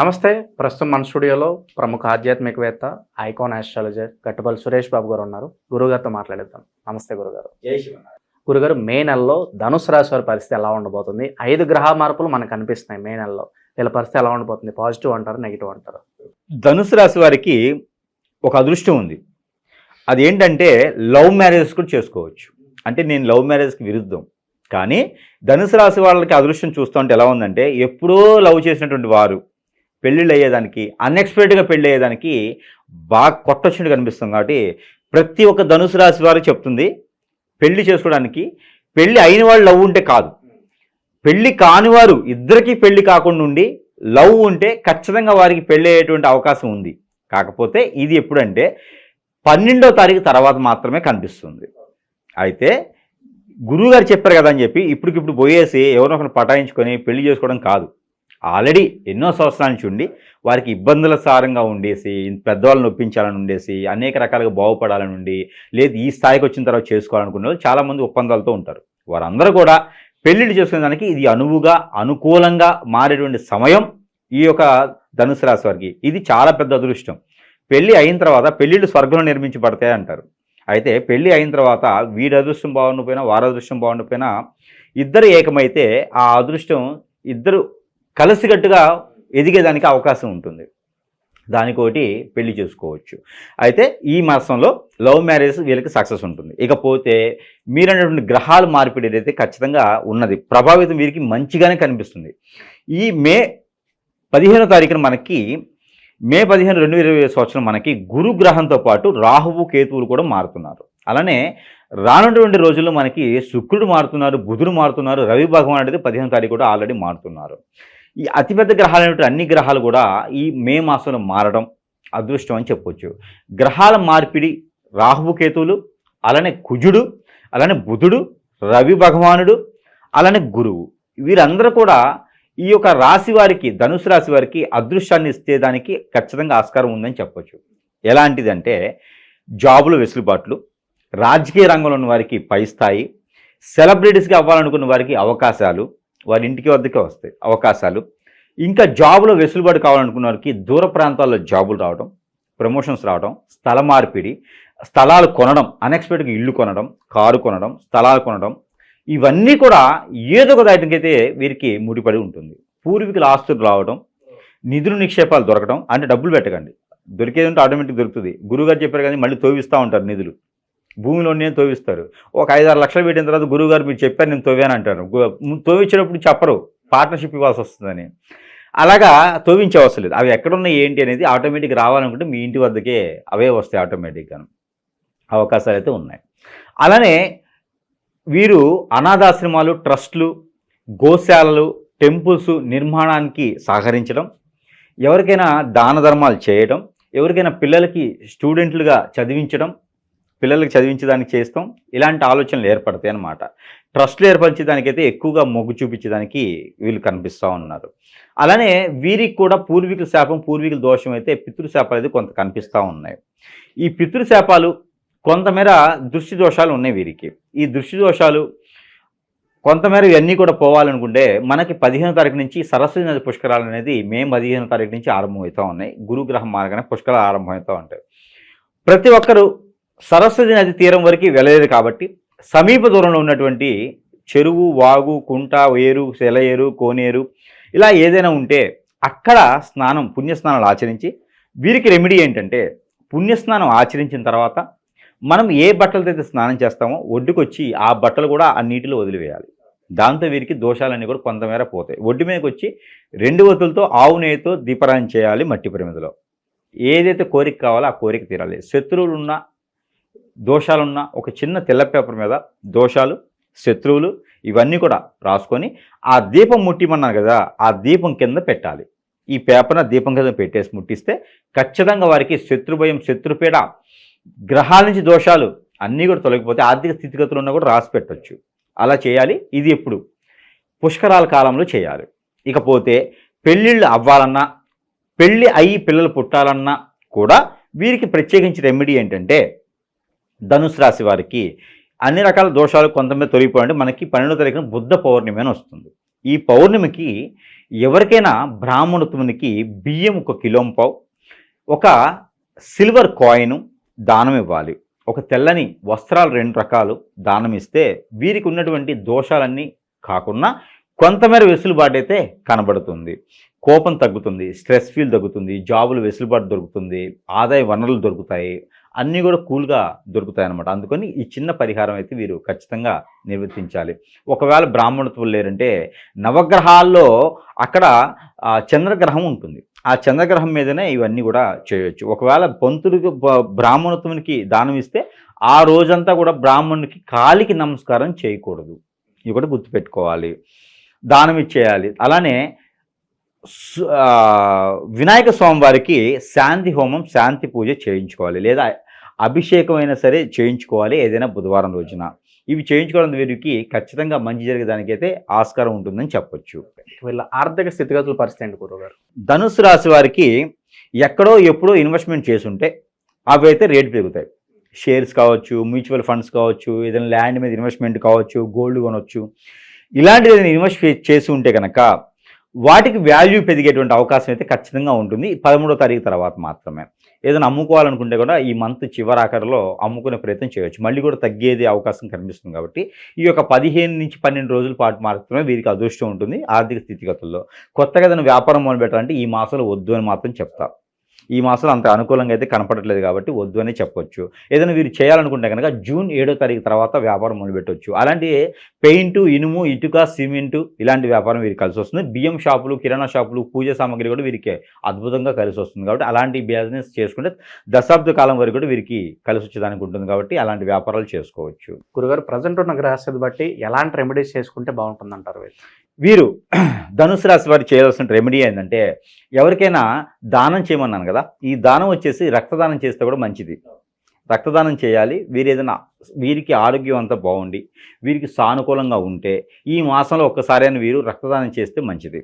నమస్తే ప్రస్తుతం మన స్టూడియోలో ప్రముఖ ఆధ్యాత్మికవేత్త ఐకాన్ ఆస్ట్రాలజర్ గట్టుపల్లి సురేష్ బాబు గారు ఉన్నారు. గురుగారితో మాట్లాడేద్దాం. నమస్తే గురుగారు గురుగారు మే నెలలో ధనుసు రాశి వారి పరిస్థితి ఎలా ఉండబోతుంది? ఐదు గ్రహ మార్పులు మనకు కనిపిస్తున్నాయి మే నెలలో. వీళ్ళ పరిస్థితి ఎలా ఉండబోతుంది? పాజిటివ్ అంటారు నెగిటివ్ అంటారు? ధనుసు రాశి వారికి ఒక అదృష్టం ఉంది. అది ఏంటంటే లవ్ మ్యారేజెస్ కూడా చేసుకోవచ్చు. అంటే నేను లవ్ మ్యారేజ్కి విరుద్ధం. కానీ ధనుసు రాశి వాళ్ళకి అదృష్టం చూస్తుంటే ఎలా ఉందంటే ఎప్పుడో లవ్ చేసినటువంటి వారు పెళ్ళిళ్ళు అయ్యేదానికి అన్ఎక్స్పెక్టెడ్గా పెళ్ళి అయ్యేదానికి బాగా కొట్టొచ్చినట్టు కనిపిస్తుంది కాబట్టి ప్రతి ఒక్క ధనుసు రాశి వారు చెప్తుంది పెళ్ళి చేసుకోవడానికి పెళ్ళి అయిన వాళ్ళు లవ్ ఉంటే కాదు. పెళ్ళి కానివారు ఇద్దరికీ పెళ్ళి కాకుండా ఉండి లవ్ ఉంటే ఖచ్చితంగా వారికి పెళ్ళి అయ్యేటువంటి అవకాశం ఉంది. కాకపోతే ఇది ఎప్పుడంటే పన్నెండో తారీఖు తర్వాత మాత్రమే కనిపిస్తుంది. అయితే గురువుగారు చెప్పారు కదా అని చెప్పి ఇప్పటికిప్పుడు పోయేసి ఎవరో ఒకరిని పటాయించుకొని పెళ్ళి చేసుకోవడం కాదు. ఆల్రెడీ ఎన్నో సంవత్సరాల నుంచి ఉండి వారికి ఇబ్బందుల సారంగా ఉండేసి పెద్దవాళ్ళని ఒప్పించాలని ఉండేసి అనేక రకాలుగా బాగుపడాలని ఉండి లేదు ఈ స్థాయికి వచ్చిన తర్వాత చేసుకోవాలనుకునే వాళ్ళు చాలామంది ఒప్పందాలతో ఉంటారు. వారందరూ కూడా పెళ్ళిళ్ళు చేసుకునే దానికి ఇది అనువుగా అనుకూలంగా మారేటువంటి సమయం ఈ యొక్క ధనుసు రాశి వారికి. ఇది చాలా పెద్ద అదృష్టం. పెళ్ళి అయిన తర్వాత పెళ్ళిళ్ళు స్వర్గంలో నిర్మించబడతాయి అంటారు. అయితే పెళ్ళి అయిన తర్వాత వీడి అదృష్టం బాగుండిపోయినా వారి అదృష్టం బాగుండిపోయినా ఇద్దరు ఏకమైతే ఆ అదృష్టం ఇద్దరు కలిసికట్టుగా ఎదిగేదానికి అవకాశం ఉంటుంది. దానికోటి పెళ్ళి చేసుకోవచ్చు. అయితే ఈ మాసంలో లవ్ మ్యారేజ్ వీళ్ళకి సక్సెస్ ఉంటుంది. ఇకపోతే మీరన్నటువంటి గ్రహాల మార్పిడి అయితే ఖచ్చితంగా ఉన్నది ప్రభావితం వీరికి మంచిగానే కనిపిస్తుంది. ఈ మే పదిహేనో తారీఖున మనకి మే పదిహేను రెండు వేల ఇరవై సంవత్సరం మనకి గురు గ్రహంతో పాటు రాహువు కేతువులు కూడా మారుతున్నారు. అలానే రానున్నటువంటి రోజుల్లో మనకి శుక్రుడు మారుతున్నారు బుధుడు మారుతున్నారు రవి భగవాన్ అనేది పదిహేను తారీఖు కూడా ఆల్రెడీ మారుతున్నారు. ఈ అతిపెద్ద గ్రహాలు అనేటువంటి అన్ని గ్రహాలు కూడా ఈ మే మాసంలో మారడం అదృష్టం అని చెప్పొచ్చు. గ్రహాల మార్పిడి రాహుకేతువులు అలానే కుజుడు అలానే బుధుడు రవి భగవానుడు అలానే గురువు. వీరందరూ కూడా ఈ యొక్క రాశి వారికి ధనుసు రాశి వారికి అదృష్టాన్ని ఇస్తే దానికి ఖచ్చితంగా ఆస్కారం ఉందని చెప్పొచ్చు. ఎలాంటిదంటే జాబులు వెసులుబాట్లు రాజకీయ రంగంలో ఉన్న వారికి పై స్థాయి సెలబ్రిటీస్గా అవ్వాలనుకున్న వారికి అవకాశాలు వారి ఇంటికి వద్దకే వస్తాయి అవకాశాలు. ఇంకా జాబులో వెసులుబాటు కావాలనుకున్న వారికి దూర ప్రాంతాల్లో జాబులు రావడం ప్రమోషన్స్ రావడం స్థల మార్పిడి స్థలాలు కొనడం అన్ఎక్స్పెక్టెడ్గా ఇల్లు కొనడం కారు కొనడం స్థలాలు కొనడం ఇవన్నీ కూడా ఏదో ఒక దాటికైతే వీరికి ముడిపడి ఉంటుంది. పూర్వీకుల ఆస్తులు రావడం నిధులు నిక్షేపాలు దొరకడం అంటే డబ్బులు పెట్టకండి. దొరికేది ఉంటే ఆటోమేటిక్ దొరుకుతుంది. గురువుగారు చెప్పారు కానీ మళ్ళీ తోవిస్తూ ఉంటారు నిధులు. భూమిలోనే తోవిస్తారు ఒక ఐదారు లక్షలు పెట్టిన తర్వాత గురువుగారు మీరు చెప్పారు నేను తోవాను అంటాను తోవించేటప్పుడు చెప్పరు పార్ట్నర్షిప్ ఇవ్వాల్సి వస్తుందని. అలాగా తోవించే అవసరం లేదు. అవి ఎక్కడున్నాయి ఏంటి అనేది ఆటోమేటిక్ రావాలనుకుంటే మీ ఇంటి వద్దకే అవే వస్తాయి ఆటోమేటిక్గా అవకాశాలు అయితే ఉన్నాయి. అలానే వీరు అనాథాశ్రమాలు ట్రస్ట్లు గోశాలలు టెంపుల్స్ నిర్మాణానికి సహకరించడం ఎవరికైనా దాన ధర్మాలు చేయడం ఎవరికైనా పిల్లలకి స్టూడెంట్లుగా చదివించడం పిల్లలకి చదివించడానికి చేస్తాం. ఇలాంటి ఆలోచనలు ఏర్పడతాయి అన్నమాట. ట్రస్ట్లు ఏర్పరిచేదానికైతే ఎక్కువగా మొగ్గు చూపించడానికి వీళ్ళు కనిపిస్తూ ఉన్నారు. అలానే వీరికి కూడా పూర్వీకుల శాపం పూర్వీకుల దోషం అయితే పితృశాపాలు అయితే కొంత కనిపిస్తూ ఉన్నాయి. ఈ పితృశాపాలు కొంతమేర దృష్టి దోషాలు ఉన్నాయి వీరికి. ఈ దృష్టి దోషాలు కొంతమేర ఇవన్నీ కూడా పోవాలనుకుంటే మనకి పదిహేను తారీఖు నుంచి సరస్వతి నది పుష్కరాలు అనేది మే పదిహేను తారీఖు నుంచి ఆరంభమవుతూ ఉన్నాయి. గురుగ్రహం మార్గానే పుష్కరాలు ఆరంభమవుతూ ఉంటాయి. ప్రతి ఒక్కరూ సరస్వతి నది తీరం వరకు వెళ్ళలేదు కాబట్టి సమీప దూరంలో ఉన్నటువంటి చెరువు వాగు కుంట ఏరు సెలయేరు కోనేరు ఇలా ఏదైనా ఉంటే అక్కడ స్నానం పుణ్యస్నానాలు ఆచరించి వీరికి రెమెడీ ఏంటంటే పుణ్యస్నానం ఆచరించిన తర్వాత మనం ఏ బట్టలతో అయితే స్నానం చేస్తామో ఒడ్డుకొచ్చి ఆ బట్టలు కూడా ఆ నీటిలో వదిలివేయాలి. దాంతో వీరికి దోషాలన్నీ కూడా కొంతమేర పోతాయి. ఒడ్డు మీదకి వచ్చి రెండు వతులతో ఆవు నెయ్యితో దీపరాయం చేయాలి మట్టి పరిమితిలో. ఏదైతే కోరిక కావాలో ఆ కోరిక తీరాలి. శత్రువులు ఉన్న దోషాలున్న ఒక చిన్న తెల్ల పేపర్ మీద దోషాలు శత్రువులు ఇవన్నీ కూడా రాసుకొని ఆ దీపం ముట్టిమన్నాను కదా ఆ దీపం కింద పెట్టాలి. ఈ పేపర్న దీపం కింద పెట్టేసి ముట్టిస్తే ఖచ్చితంగా వారికి శత్రుభయం శత్రుపీడ గ్రహాల నుంచి దోషాలు అన్నీ కూడా తొలగిపోతే ఆర్థిక స్థితిగతులు ఉన్నా కూడా రాసి పెట్టచ్చు. అలా చేయాలి. ఇది ఎప్పుడు? పుష్కరాల కాలంలో చేయాలి. ఇకపోతే పెళ్ళిళ్ళు అవ్వాలన్నా పెళ్ళి అయ్యి పిల్లలు పుట్టాలన్నా కూడా వీరికి ప్రత్యేకించి రెమెడీ ఏంటంటే ధనుసు రాశి వారికి అన్ని రకాల దోషాలు కొంతమంది తొలగిపోయండి మనకి పన్నెండో తారీఖున బుద్ధ పౌర్ణమి అని వస్తుంది. ఈ పౌర్ణమికి ఎవరికైనా బ్రాహ్మణత్వునికి బియ్యం ఒక కిలో పావు ఒక సిల్వర్ కాయిన్ దానం ఇవ్వాలి. ఒక తెల్లని వస్త్రాలు రెండు రకాలు దానం ఇస్తే వీరికి ఉన్నటువంటి దోషాలన్నీ కాకుండా కొంతమేర వెసులుబాటు అయితే కనబడుతుంది. కోపం తగ్గుతుంది స్ట్రెస్ ఫీల్ తగ్గుతుంది జాబులు వెసులుబాటు దొరుకుతుంది ఆదాయ వనరులు దొరుకుతాయి అన్నీ కూడా కూల్గా దొరుకుతాయి అన్నమాట అందుకని ఈ చిన్న పరిహారం అయితే వీరు ఖచ్చితంగా నిర్వర్తించాలి. ఒకవేళ బ్రాహ్మణత్వం లేరంటే నవగ్రహాల్లో అక్కడ ఆ, చంద్రగ్రహం ఉంటుంది. ఆ చంద్రగ్రహం మీదనే ఇవన్నీ కూడా చేయవచ్చు ఒకవేళ పంతుడికి బ్రాహ్మణత్వానికి దానం ఇస్తే ఆ రోజంతా కూడా బ్రాహ్మణునికి కాలికి నమస్కారం చేయకూడదు. ఇవి కూడా గుర్తుపెట్టుకోవాలి. దానం ఇచ్చేయాలి. అలానే వినాయక స్వామివారికి శాంతి హోమం శాంతి పూజ చేయించుకోవాలి. లేదా అభిషేకం అయినా సరే చేయించుకోవాలి ఏదైనా బుధవారం రోజున. ఇవి చేయించుకోవడం వీరికి ఖచ్చితంగా మంచి జరిగేదానికైతే ఆస్కారం ఉంటుందని చెప్పొచ్చు. వీళ్ళ ఆర్థిక స్థితిగతుల పరిస్థితి ఏంటి గురుగారు ధనుసు రాశి వారికి ఎక్కడో ఎప్పుడో ఇన్వెస్ట్మెంట్ చేసుంటే అవి అయితే రేటు పెరుగుతాయి. షేర్స్ కావచ్చు మ్యూచువల్ ఫండ్స్ కావచ్చు ఏదైనా ల్యాండ్ మీద ఇన్వెస్ట్మెంట్ కావచ్చు గోల్డ్ కొనవచ్చు ఇలాంటిది ఏదైనా ఇన్వెస్ట్ చేసి ఉంటే కనుక వాటికి వాల్యూ పెరిగేటువంటి అవకాశం అయితే ఖచ్చితంగా ఉంటుంది. పదమూడో తారీఖు తర్వాత మాత్రమే. ఏదైనా అమ్ముకోవాలనుకుంటే కూడా ఈ మంత్ చివరాఖరిలో అమ్ముకునే ప్రయత్నం చేయవచ్చు మళ్ళీ కూడా తగ్గేది అవకాశం కనిపిస్తుంది కాబట్టి ఈ యొక్క పదిహేను నుంచి పన్నెండు రోజుల పాటు మాత్రమే వీరికి అదృష్టం ఉంటుంది ఆర్థిక స్థితిగతుల్లో. కొత్తగా ఏదైనా వ్యాపారం మొదలు పెట్టాలంటే ఈ మాసంలో వద్దు అని మాత్రం చెప్తా ఈ మాసంలో అంత అనుకూలంగా అయితే కనపడట్లేదు కాబట్టి వద్దు అని చెప్పొచ్చు. ఏదైనా వీరు చేయాలనుకుంటే కనుక జూన్ ఏడో తారీఖు తర్వాత వ్యాపారం మొదలుపెట్టవచ్చు అలాంటి పెయింట్ ఇనుము ఇటుక సిమెంటు ఇలాంటి వ్యాపారం వీరికి కలిసి వస్తుంది. బియ్యం షాపులు కిరాణా షాపులు పూజ సామాగ్రి కూడా వీరికి అద్భుతంగా కలిసి వస్తుంది కాబట్టి అలాంటి బిజినెస్ చేసుకుంటే దశాబ్ద కాలం వరకు కూడా వీరికి కలిసి వచ్చేదానికి ఉంటుంది కాబట్టి అలాంటి వ్యాపారాలు చేసుకోవచ్చు. గురుగారు ప్రజెంట్ ఉన్న గ్రహస్థితి బట్టి ఎలాంటి రెమెడీస్ చేసుకుంటే బాగుంటుంది అంటారు వీరు ధనుసు రాశి వారు చేయాల్సిన రెమెడీ ఏంటంటే ఎవరికైనా దానం చేయమన్నాను కదా ఈ దానం వచ్చేసి రక్తదానం చేస్తే కూడా మంచిది. రక్తదానం చేయాలి వీరు ఏదైనా వీరికి ఆరోగ్యం అంతా బాగుండి వీరికి సానుకూలంగా ఉంటే ఈ మాసంలో ఒక్కసారైనా వీరు రక్తదానం చేస్తే మంచిది.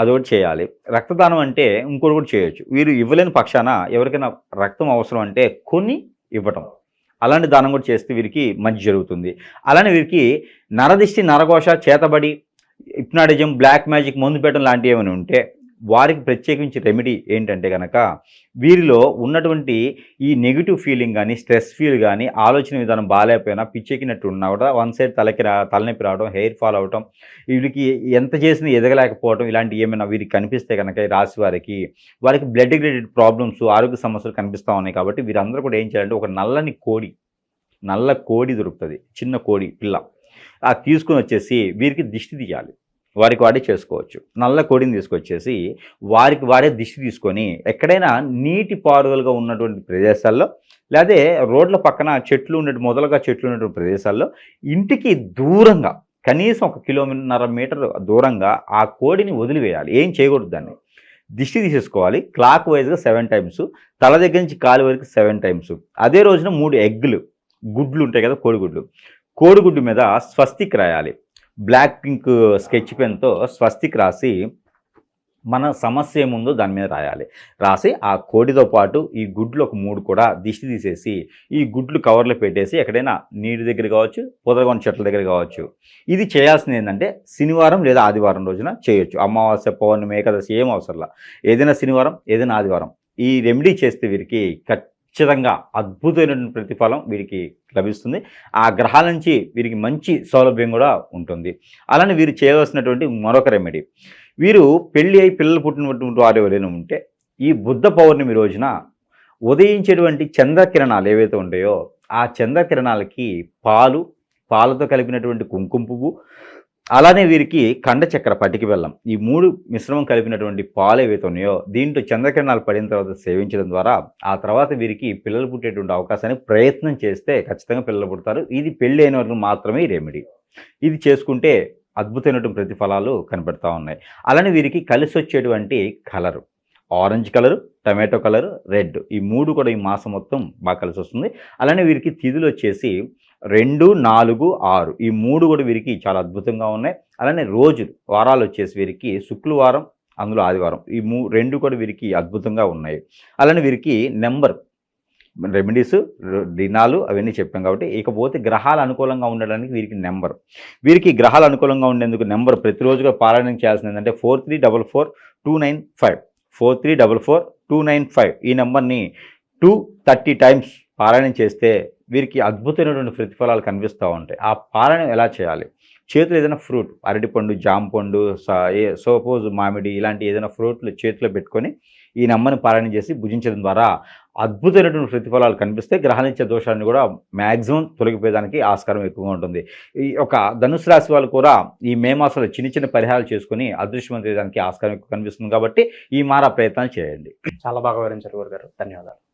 అదొకటి చేయాలి. రక్తదానం అంటే ఇంకోటి కూడా చేయొచ్చు. వీరు ఇవ్వలేని పక్షాన ఎవరికైనా రక్తం అవసరం అంటే కొన్ని ఇవ్వటం. అలాంటి దానం కూడా చేస్తే వీరికి మంచి జరుగుతుంది. అలానే వీరికి నరదిష్టి నరఘోష చేతబడి హిప్నాటిజం బ్లాక్ మ్యాజిక్ మందు పెట్టడం లాంటివి ఏమైనా ఉంటే వారికి ప్రత్యేకించి రెమెడీ ఏంటంటే కనుక వీరిలో ఉన్నటువంటి ఈ నెగిటివ్ ఫీలింగ్ కానీ స్ట్రెస్ ఫీల్ కానీ ఆలోచన విధానం బాగాలేకపోయినా పిచ్చెక్కినట్టు ఉన్నా కూడా వన్ సైడ్ తలకి రా తలనొప్పి రావడం హెయిర్ ఫాల్ అవడం వీరికి ఎంత చేసినా ఎదగలేకపోవడం ఇలాంటి ఏమైనా వీరికి కనిపిస్తే కనుక రాసి రాశి వారికి వారికి బ్లడ్ రిలేటెడ్ ప్రాబ్లమ్స్ ఆరోగ్య సమస్యలు కనిపిస్తూ ఉన్నాయి కాబట్టి వీరందరూ కూడా ఏం చేయాలంటే ఒక నల్లని కోడి నల్ల కోడి దొరుకుతుంది చిన్న కోడి పిల్ల. తీసుకుని వచ్చేసి వీరికి దిష్టి తీయాలి. వారికి వాడే చేసుకోవచ్చు. నల్ల కోడిని తీసుకొచ్చేసి వారికి వాడే దిష్టి తీసుకొని ఎక్కడైనా నీటి పారుదలగా ఉన్నటువంటి ప్రదేశాల్లో లేదా రోడ్ల పక్కన చెట్లు ఉన్నట్టు మొదలుగా చెట్లు ఉన్నటువంటి ప్రదేశాల్లో ఇంటికి దూరంగా కనీసం ఒక కిలోమీటర్ మీటర్ దూరంగా ఆ కోడిని వదిలివేయాలి. ఏం చేయకూడదు దాన్ని. దిష్టి తీసేసుకోవాలి. క్లాక్ వైజ్గా సెవెన్ టైమ్స్ తల దగ్గర నుంచి కాలు వరకు సెవెన్ టైమ్స్. అదే రోజున మూడు ఎగ్గులు గుడ్లు ఉంటాయి కదా కోడిగుడ్లు. కోడిగుడ్డు మీద స్వస్తిక్ రాయాలి. బ్లాక్ పింక్ స్కెచ్ పెన్తో స్వస్తిక్ రాసి మన సమస్య ఏముందో దాని మీద రాయాలి. రాసి ఆ కోడితో పాటు ఈ గుడ్లు ఒక మూడు కూడా దిష్టి తీసేసి ఈ గుడ్లు కవర్లో పెట్టేసి ఎక్కడైనా నీటి దగ్గర కావచ్చు పొదలగొండ చెట్ల దగ్గర కావచ్చు. ఇది చేయాల్సింది ఏంటంటే శనివారం లేదా ఆదివారం రోజున చేయొచ్చు. అమావాస్య పౌర్ణమి ఏకాదశి ఏం అవసరంలా. ఏదైనా శనివారం ఏదైనా ఆదివారం. ఈ రెమెడీ చేస్తే వీరికి ఖచ్చితంగా అద్భుతమైనటువంటి ప్రతిఫలం వీరికి లభిస్తుంది. ఆ గ్రహాల నుంచి వీరికి మంచి సౌలభ్యం కూడా ఉంటుంది. అలానే వీరు చేయవలసినటువంటి మరొక రెమెడీ వీరు పెళ్ళి అయి పిల్లలు పుట్టినటువంటి వారు ఎవరైనా ఉంటే ఈ బుద్ధ పౌర్ణమి రోజున ఉదయించేటువంటి చంద్రకిరణాలు ఏవైతే ఉంటాయో ఆ చంద్రకిరణాలకి పాలు పాలతో కలిపినటువంటి కుంకుమ పువ్వు అలానే వీరికి కండ చక్ర పటికి బెల్లం. ఈ మూడు మిశ్రమం కలిపినటువంటి పాలు ఏవైతే ఉన్నాయో దీంట్లో చంద్రకిరణాలు పడిన తర్వాత సేవించడం ద్వారా ఆ తర్వాత వీరికి పిల్లలు పుట్టేటువంటి అవకాశాన్ని ప్రయత్నం చేస్తే ఖచ్చితంగా పిల్లలు పుడతారు. ఇది పెళ్ళి అయిన వరకు మాత్రమే రెమెడీ. ఇది చేసుకుంటే అద్భుతమైనటువంటి ప్రతిఫలాలు కనబడతా ఉన్నాయి. అలానే వీరికి కలిసి వచ్చేటువంటి colour. Orange colour tomato colour red. ఈ మూడు కూడా ఈ మాసం మొత్తం బాగా కలిసి వస్తుంది. అలానే వీరికి తిథులు వచ్చేసి రెండు నాలుగు ఆరు. ఈ మూడు కూడా వీరికి చాలా అద్భుతంగా ఉన్నాయి. అలానే రోజులు వారాలు వచ్చేసి వీరికి శుక్రవారం అందులో ఆదివారం. ఈ మూ రెండు కూడా వీరికి అద్భుతంగా ఉన్నాయి. అలానే వీరికి నెంబర్ రెమెడీస్ దినాలు అవన్నీ చెప్పాం కాబట్టి ఇకపోతే గ్రహాలు అనుకూలంగా ఉండడానికి వీరికి నెంబర్. వీరికి గ్రహాలు అనుకూలంగా ఉండేందుకు నెంబర్ ప్రతిరోజుగా పారాయణం చేయాల్సింది ఏంటంటే four three double four two nine five. Four three double four two nine five. ఈ నెంబర్ని టూ థర్టీ టైమ్స్ పారాయణం చేస్తే వీరికి అద్భుతమైనటువంటి ప్రతిఫలాలు కనిపిస్తూ ఉంటాయి. ఆ పాలన ఎలా చేయాలి? చేతిలో ఏదైనా ఫ్రూట్ అరటిపండు జామ పండు స- ఏ సోపోజ్ మామిడి ఇలాంటి ఏదైనా ఫ్రూట్లు చేతిలో పెట్టుకొని ఈ నమ్మని పారాయణం చేసి భుజించడం ద్వారా అద్భుతమైనటువంటి ప్రతిఫలాలు కనిపిస్తే గ్రహణించే దోషాన్ని కూడా మ్యాక్సిమం తొలగిపోయేదానికి ఆస్కారం ఎక్కువగా ఉంటుంది. ఈ ఒక ధనుసు రాశి వాళ్ళు కూడా ఈ మే మాసంలో చిన్న చిన్న పరిహారాలు చేసుకుని అదృష్టవంతేదానికి ఆస్కారం ఎక్కువ కనిపిస్తుంది కాబట్టి ఈ మారా ప్రయత్నాలు చేయండి. చాలా బాగా వివరించారు గురుగారు. ధన్యవాదాలు.